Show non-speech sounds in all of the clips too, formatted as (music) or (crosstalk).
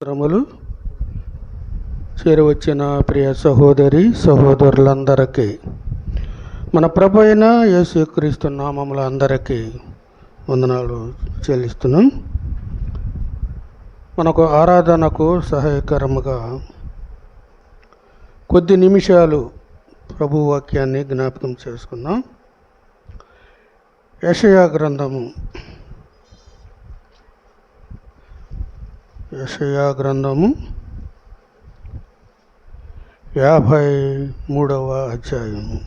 శ్రమలు చేరవచ్చిన ప్రియ సహోదరి సహోదరులందరికీ మన ప్రభు అయిన యేసుక్రీస్తు నామముల అందరికీ వందనాలు చెల్లిస్తున్నాం మనకు ఆరాధనకు సహాయకరముగా కొద్ది నిమిషాలు ప్రభు వాక్యాన్ని జ్ఞాపకం చేసుకుందాం యషయా గ్రంథము యషయా గ్రంథము యాభై మూడవ అధ్యాయము.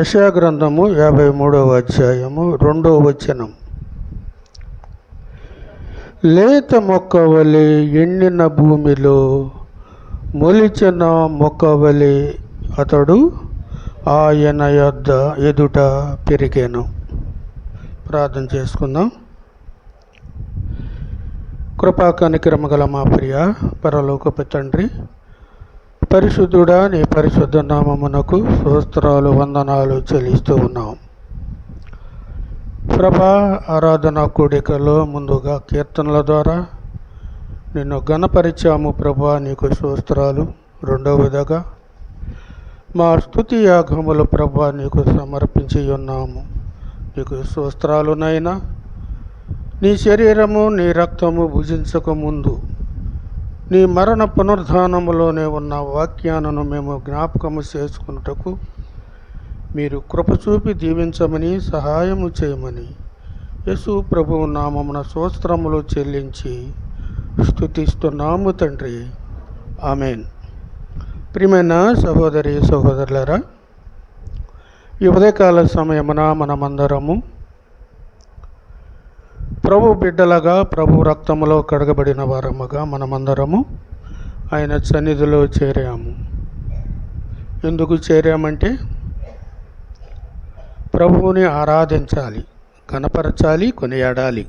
యషయా గ్రంథము యాభై మూడవ అధ్యాయము రెండవ వచనం. లేత మొక్క వలె ఎండిన భూమిలో మొలిచిన మొక్క వలె అతడు ఆయన యొద్ద ఎదుట పెరిగాను. ప్రార్థన చేసుకుందాం. కృపా కనికరమ గల మా ప్రియ పరలోకపు తండ్రి పరిశుద్ధుడా నీ పరిశుద్ధ నామమునకు స్తోత్రాలు వందనాలు చెల్లిస్తూ ఉన్నాం. ప్రభా ఆరాధన కూడికలో ముందుగా కీర్తనల ద్వారా నిన్ను గణపరిచాము ప్రభా నీకు స్తోత్రాలు. రెండవదిగా మా స్థుతి యాగములు ప్రభా నీకు సమర్పించి ఉన్నాము. నీకు స్తోత్రాలునైనా నీ శరీరము నీ రక్తము భుజించక ముందు నీ మరణ పునరుద్ధానములోనే ఉన్న వాక్యాలను మేము జ్ఞాపకము చేసుకున్నటకు మీరు కృప చూపి దీవించమని సహాయము చేయమని యశు ప్రభువు నామమున స్తోత్రములు చెల్లించి స్థుతిస్తున్నాము తండ్రి. ఆమెన్. ప్రియమైన సహోదరి సహోదరులరా ఈ ఉదయకాల సమయమున మనమందరము ప్రభు బిడ్డలగా ప్రభు రక్తములో కడగబడిన వారముగా మనమందరము ఆయన సన్నిధిలో చేరాము. ఎందుకు చేరామంటే ప్రభువుని ఆరాధించాలి కనపరచాలి కొనియాడాలి.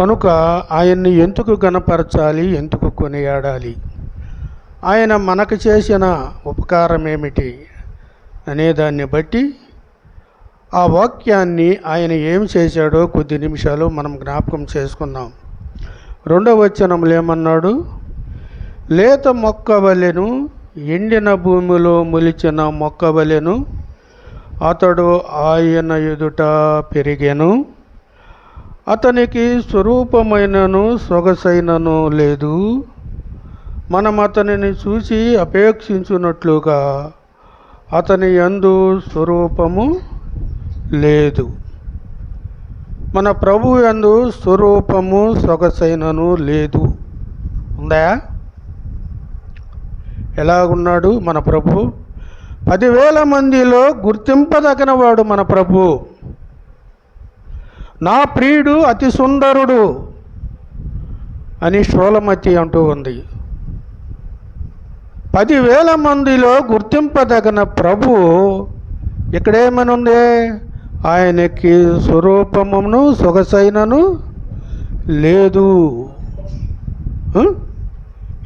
కనుక ఆయన్ని ఎందుకు గణపరచాలి ఎందుకు కొనియాడాలి? ఆయన మనకు చేసిన ఉపకారం ఏమిటి అనే దాన్ని బట్టి ఆ వాక్యాన్ని ఆయన ఏం చేశాడో కొద్ది నిమిషాలు మనం జ్ఞాపకం చేసుకుందాం. రెండవ వచనంలో ఏమన్నాడు? లేత మొక్క వలెను ఎండిన భూమిలో మొలిచిన మొక్క వలెను అతడు ఆయన ఎదుట పెరిగాను. అతనికి స్వరూపమైనను సొగసైనను లేదు. మనం అతనిని చూసి అపేక్షించున్నట్లుగా అతని యందు స్వరూపము లేదు. మన ప్రభు యందు స్వరూపము సొగసైనను లేదు. ఉందా? ఎలాగున్నాడు మన ప్రభు? పదివేల మందిలో గుర్తింపదగిన వాడు మన ప్రభు. నా ప్రియుడు అతి సుందరుడు అని షోలమతి అంటూ ఉంది. పదివేల మందిలో గుర్తింపదగిన ప్రభు ఇక్కడేమనుంది? ఆయనకి స్వరూపమును సొగసైనను లేదు.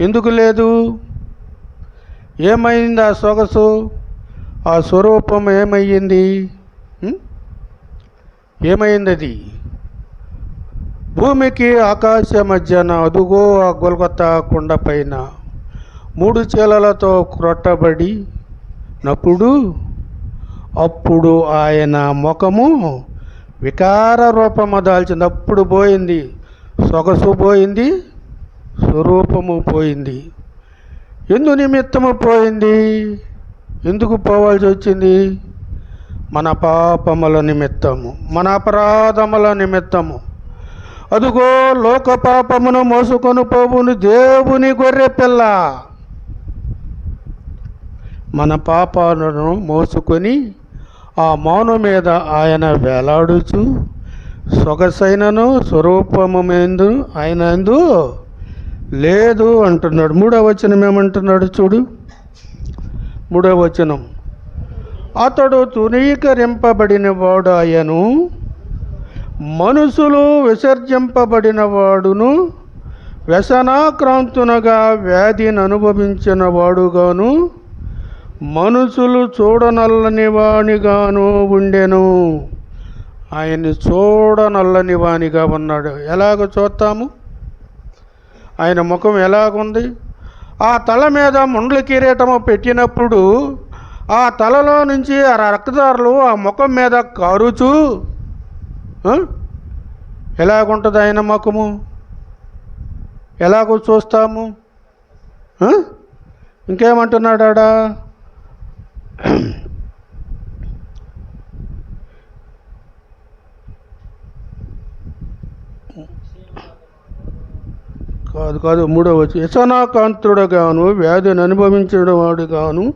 ఎందుకు లేదు? ఏమైంది ఆ సొగసు? ఆ స్వరూపం ఏమయ్యింది? ఏమైంది అది భూమికి ఆకాశ మధ్యన అదుగో ఆ గొల్గొత్త కొండ పైన మూడు చేలలతో క్రొట్టబడి నప్పుడు అప్పుడు ఆయన ముఖము వికార రూపము దాల్చింది. అప్పుడు పోయింది. సొగసు పోయింది. స్వరూపము పోయింది. ఎందు నిమిత్తము పోయింది? ఎందుకు పోవాల్సి వచ్చింది? మన పాపముల నిమిత్తము మన అపరాధముల నిమిత్తము. అదుగో లోక పాపమును మోసుకొని పోవును దేవుని గొర్రె పిల్ల మన పాపాలను మోసుకొని ఆ మౌను మీద ఆయన వేలాడుచు సొగసైనను స్వరూపమందు మీద ఆయన ఎందు లేదు అంటున్నాడు. మూడవ వచనం ఏమంటున్నాడు చూడు. మూడవ వచనం. అతడు తునీకరింపబడిన వాడు అయ్యను మనుషులు విసర్జింపబడిన వాడును వ్యసనాక్రాంతునగా వ్యాధిని అనుభవించిన వాడుగాను మనుషులు చూడనల్లని వానిగాను ఉండెను. ఆయన్ని చూడనల్లని వానిగా ఉన్నాడు. ఎలాగ చూస్తాము? ఆయన ముఖం ఎలాగుంది? ఆ తల మీద ముండ్ల కిరీటము పెట్టినప్పుడు ఆ తలలో నుంచి ఆ రక్తదారులు ఆ ముఖం మీద కారుచూ ఎలాగుంటుంది ఆయన ముఖము? ఎలాగో చూస్తాము? ఇంకేమంటున్నాడా (clears throat) కాదు కాదు మూడో వచ్చి యశనాకాంతుడుగాను వ్యాధిని అనుభవించిన వాడుగాను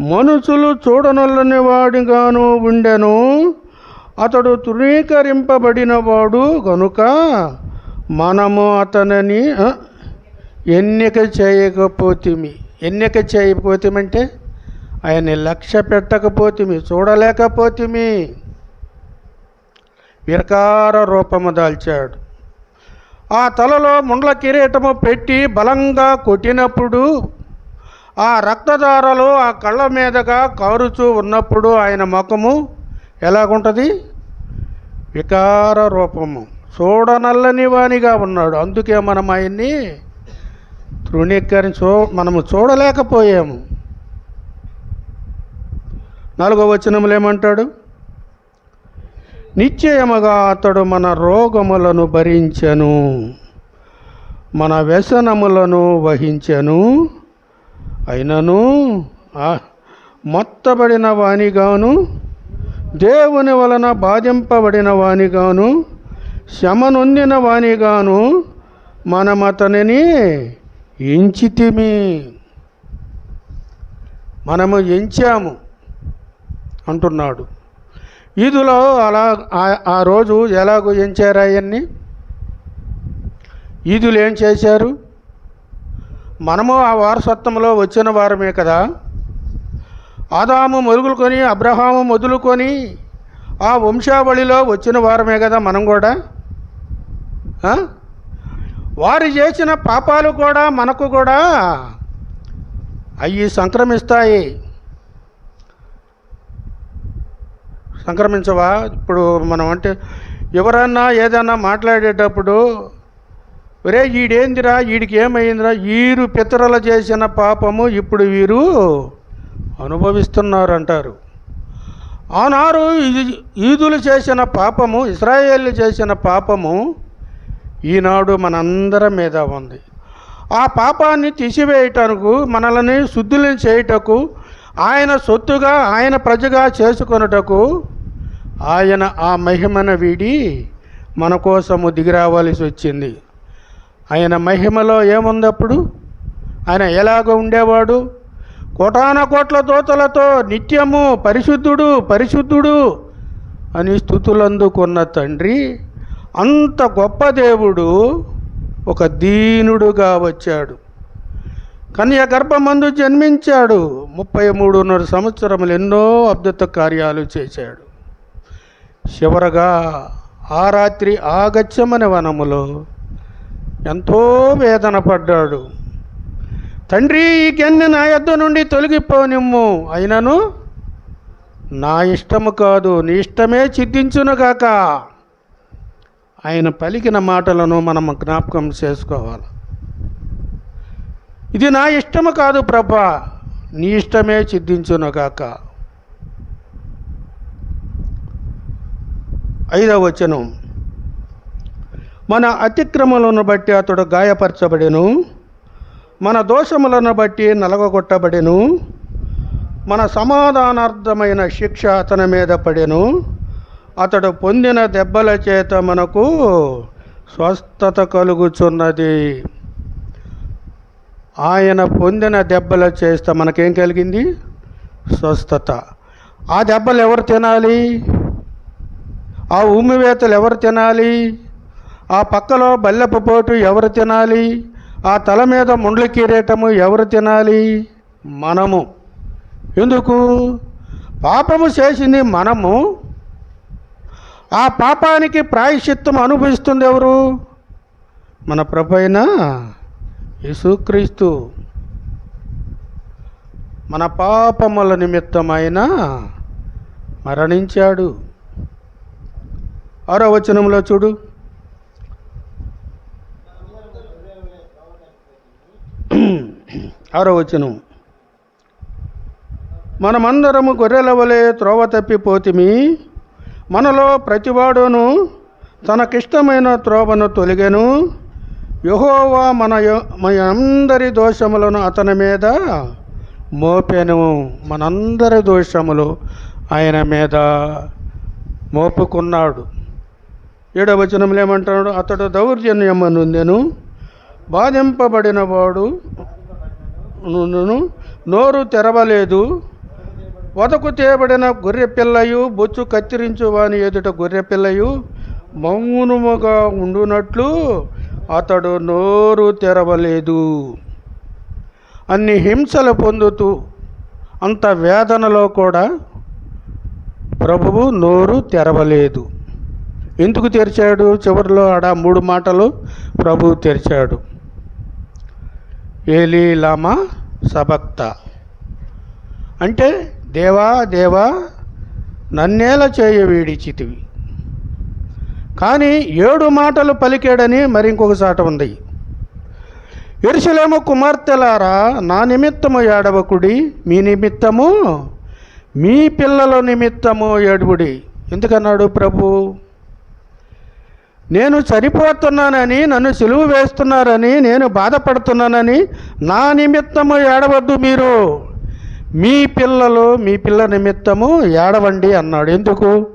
మనుషులు చూడనల్లని వాడిగాను ఉండెను. అతడు తృణీకరింపబడినవాడు గనుక మనము అతనిని ఎన్నిక చేయకపోతిమి. ఎన్నిక చేయకపోతేమంటే? ఆయన్ని లక్ష్య పెట్టకపోతిమి చూడలేకపోతిమి. విరకార రూపము దాల్చాడు. ఆ తలలో ముండ్ల కిరీటము పెట్టి బలంగా కొట్టినప్పుడు ఆ రక్తధారలు ఆ కళ్ళ మీదగా కారుచూ ఉన్నప్పుడు ఆయన ముఖము ఎలాగుంటుంది? వికార రూపము. చూడనల్లని వానిగా ఉన్నాడు. అందుకే మనం ఆయన్ని తృణీకరి చూ మనము చూడలేకపోయాము. నాలుగో వచనములు ఏమంటాడు? నిశ్చయముగా అతడు మన రోగములను భరించను మన వ్యసనములను వహించను. అయినను ఆ మొత్తబడిన వానిగాను దేవుని వలన బాధింపబడిన వానిగాను శ్రమ నొందిన వానిగాను మనం అతనిని ఎంచితిమి. మనము ఎంచాము. అంటున్నాడు. ఈదులో అలా ఆ- రోజు ఎలాగో ఏం అవన్నీ ఈదులు ఏం చేశారు? మనము ఆ వారసత్వంలో వచ్చిన వారమే కదా. ఆదాము మొదలుకొని అబ్రహాము మొదలుకొని ఆ వంశావళిలో వచ్చిన వారమే కదా మనం కూడా. వారు చేసిన పాపాలు కూడా మనకు కూడా అవి సంక్రమిస్తాయి. సంక్రమించవా? ఇప్పుడు మనం అంటే ఎవరన్నా ఏదైనా మాట్లాడేటప్పుడు ఒరే ఈడేందిరా? వీడికి ఏమైందిరా? వీరు పితరులు చేసిన పాపము ఇప్పుడు వీరు అనుభవిస్తున్నారు అంటారు ఆనారు ఈ- ఈదులు చేసిన పాపము ఇస్రాయేళ్ళు చేసిన పాపము ఈనాడు మనందరి మీద ఉంది. ఆ పాపాన్ని తీసివేయటకు మనల్ని శుద్ధులను చేయుటకు ఆయన సొత్తుగా ఆయన ప్రజగా చేసుకొనుటకు ఆయన ఆ మహిమను వీడి మన కోసము దిగిరావలసి వచ్చింది. ఆయన మహిమలో ఏముందప్పుడు? ఆయన ఎలాగ ఉండేవాడు? కోటాన కోట్ల దోతలతో నిత్యము పరిశుద్ధుడు పరిశుద్ధుడు అని స్థుతులందుకున్న తండ్రి అంత గొప్ప దేవుడు ఒక దీనుడుగా వచ్చాడు. కన్య గర్భమందు జన్మించాడు. ముప్పై మూడున్నర సంవత్సరములు ఎన్నో అద్భుత కార్యాలు చేశాడు. చివరగా ఆ రాత్రి ఆగచ్చమని వనములో ఎంతో వేదన పడ్డాడు. తండ్రి ఈ గన్ని నా యొద్ద నుండి తొలగిపోనిమ్ము? అయినను నా ఇష్టము కాదు నీ ఇష్టమే చిద్దించునుగాక ఆయన పలికిన మాటలను మనం జ్ఞాపకం చేసుకోవాలి. ఇది నా ఇష్టము కాదు ప్రభా నీ ఇష్టమే చిద్దించునుగాక ఐదవ వచనం. మన అతిక్రమలను బట్టి అతడు గాయపరచబడెను. మన దోషములను బట్టి నలగొట్టబడెను మన సమాధానార్థమైన శిక్ష అతని మీద పడెను. అతడు పొందిన దెబ్బల చేత మనకు స్వస్థత కలుగుచున్నది. ఆయన పొందిన దెబ్బల చేస్తే మనకేం కలిగింది? స్వస్థత. ఆ దెబ్బలు ఎవరు తినాలి? ఆ ఉమ్మివేతలు ఎవరు తినాలి? ఆ పక్కలో బల్లెపు పోటు ఎవరు తినాలి? ఆ తల మీద ముండ్ల కిరీటము ఎవరు తినాలి? మనము. ఎందుకు? పాపము చేసింది మనము. ఆ పాపానికి ప్రాయశ్చిత్తం అనుభవిస్తుంది ఎవరు? మన ప్రభైన యేసుక్రీస్తు. మన పాపముల నిమిత్తమైన మరణించాడు. ఆరో వచనంలో చూడు. ఆరో వచనం. మనమందరము గొర్రెల వలె త్రోవ తప్పిపోతిమి మనలో ప్రతివాడును తనకిష్టమైన త్రోవను తొలిగెను. యహోవా మన మనందరి మన అందరి దోషములను అతని మీద మోపెను. మనందరి దోషములు ఆయన మీద మోపుకున్నాడు. ఏడవ వచనంలో ఏమంటున్నాడు అతడు దౌర్జన్యమనుందెను బాధింపబడిన వాడు నోరు తెరవలేదు. వదకు తేబడిన గొర్రెపిల్లయు బొచ్చు కత్తిరించు వాని ఎదుట గొర్రె పిల్లయు మౌనముగా ఉండునట్లు అతడు నోరు తెరవలేదు. అన్ని హింసలు పొందుతూ అంత వేదనలో కూడా ప్రభువు నోరు తెరవలేదు. ఎందుకు తెరిచాడు? చివరిలో ఆడ మూడు మాటలు ప్రభు తెరిచాడు. ఏలీ లామా సబక్త అంటే దేవా దేవా నన్నేల చేయ వీడిచితివి. కానీ ఏడు మాటలు పలికాడని మరి ఇంకొక ఉంది. ఎరుసలేము కుమార్తెలారా నా నిమిత్తము ఏడవకుడి మీ నిమిత్తము మీ పిల్లల నిమిత్తము ఏడుబుడి ఎందుకన్నాడు ప్రభు? నేను చనిపోతున్నానని నన్ను సిలువ వేస్తున్నారని నేను బాధపడుతున్నానని నా నిమిత్తము ఏడవద్దు మీరు. మీ పిల్లలు మీ పిల్ల నిమిత్తము ఏడవండి అన్నాడు. ఎందుకు?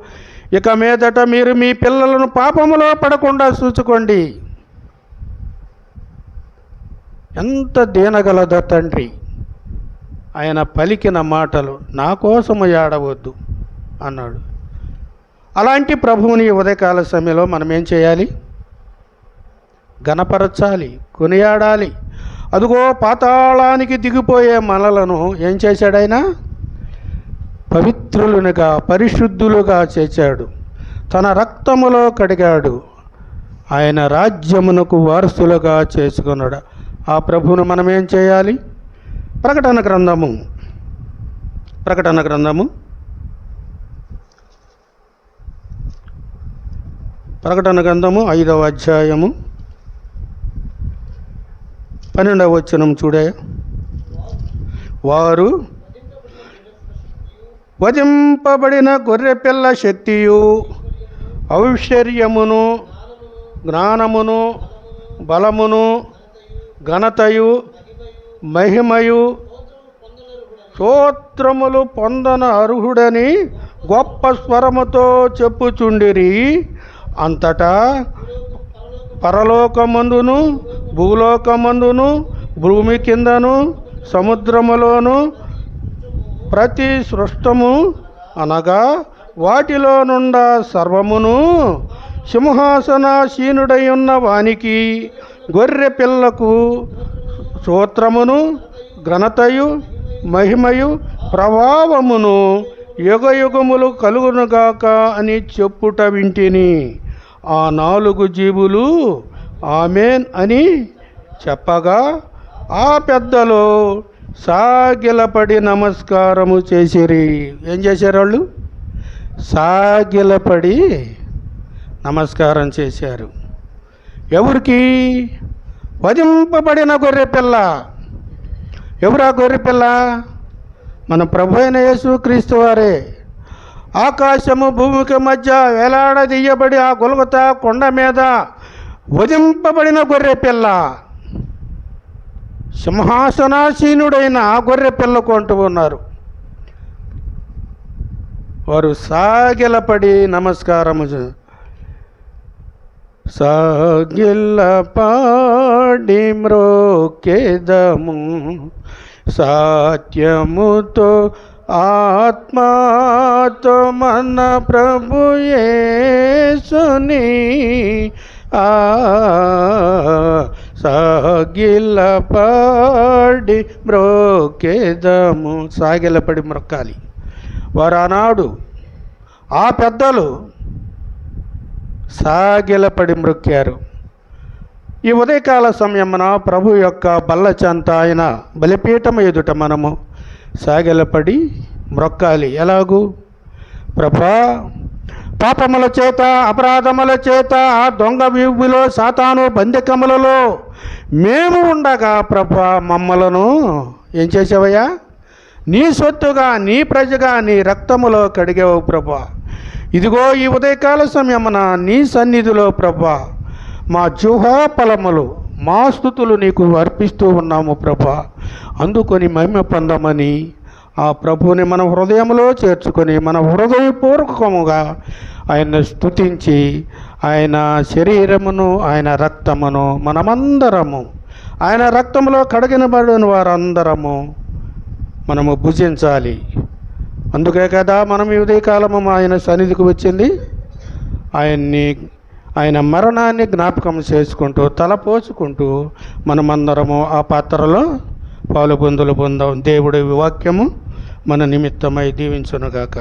ఇక మీదట మీరు మీ పిల్లలను పాపములో పడకుండా చూసుకోండి. ఎంత దీనగలదో తండ్రి ఆయన పలికిన మాటలు నా కోసము ఏడవద్దు అన్నాడు. అలాంటి ప్రభువుని ఉదయకాల సమయంలో మనం ఏం చేయాలి? గణపరచాలి కొనియాడాలి. అదిగో పాతాళానికి దిగిపోయే మనలను ఏం చేశాడైనా ఆయన? పవిత్రులునిగా పరిశుద్ధులుగా చేశాడు. తన రక్తములో కడిగాడు. ఆయన రాజ్యమునకు వారసులుగా చేసుకున్నాడు. ఆ ప్రభువును మనం ఏం చేయాలి? ప్రకటన గ్రంథము. ప్రకటన గ్రంథము. ప్రకటన గ్రంథము ఐదవ అధ్యాయము. పన్నెండవ వచనం చూడే. వారు వధింపబడిన గొర్రెపిల్ల శక్తియు ఔశ్వర్యమును జ్ఞానమును బలమును ఘనతయు మహిమయు స్తోత్రములు పొందన అర్హుడని గొప్ప స్వరముతో చెప్పుచుండిరి. అంతటా పరలోకమందును భూలోకమందును భూమి కిందను సముద్రములోను ప్రతి సృష్టము అనగా వాటిలో నుండా సర్వమును సింహాసనాసీనుడై ఉన్న వానికి గొర్రె పిల్లకు సూత్రమును ఘనతయు మహిమయు ప్రభావమును యుగయుగములు కలుగునుగాక అని చెప్పుట వింటిని. ఆ నాలుగు జీవులు ఆమెన్ అని చెప్పగా ఆ పెద్దలు సాగిలపడి నమస్కారము చేసిరి. ఏం చేశారు వాళ్ళు? సాగిలపడి నమస్కారం చేశారు. ఎవరికి? వధింపబడిన గొర్రె పిల్ల. ఎవరా గొర్రె పిల్ల? మన ప్రభు అయిన యేసు క్రీస్తు వారే. ఆకాశము భూమికి మధ్య వేలాడదీయబడి ఆ గొలగత కొండ మీద వధింపబడిన గొర్రె పిల్ల సింహాసనాసీనుడైన ఆ గొర్రె పిల్లకు అంటూ ఉన్నారు. వారు సాగిలపడి నమస్కారము సాగిల్ల పాడి మ్రోకేదము సాత్యముతో ఆత్మాతో మన ప్రభుయే యేసుని ఆ సాగిల పాడి మ్రోకేదము సాగిలపడి మ్రొక్కాలి. వారు ఆనాడు ఆ పెద్దలు సాగిలపడి మ్రొక్కారు. ఈ ఉదయకాల సమయమున ప్రభు యొక్క బల్ల చెంత ఆయన బలిపీఠం ఎదుట మనము సాగెలపడి మ్రొక్కాలి. ఎలాగూ? ప్రభా పాపముల చేత అపరాధముల చేత ఆ దొంగ వీపులో సాతాను బంధికములలో మేము ఉండగా ప్రభా మమ్మలను ఏం చేసావయ్యా నీ సొత్తుగా నీ ప్రజగా నీ రక్తములో కడిగావు ప్రభా. ఇదిగో ఈ ఉదయకాల సమయమున నీ సన్నిధిలో ప్రభా మా జుహా ఫలములు మా స్థుతులు నీకు అర్పిస్తూ ఉన్నాము ప్రభ. అందుకొని మహిమ పొందమని ఆ ప్రభువుని మన హృదయంలో చేర్చుకొని మన హృదయపూర్వకముగా ఆయన్ని స్థుతించి ఆయన శరీరమును ఆయన రక్తమును మనమందరము ఆయన రక్తంలో కడగినబడిన వారందరము మనము భుజించాలి. అందుకే కదా మనం ఈ ఉదయకాలము ఆయన సన్నిధికి వచ్చింది. ఆయన్ని ఆయన మరణాన్ని జ్ఞాపకం చేసుకుంటూ తలపోసుకుంటూ మనమందరము ఆ పాత్రలో పాలు పొందులు పొందాం. దేవుడి వాక్యము మన నిమిత్తమై దీవించునుగాక.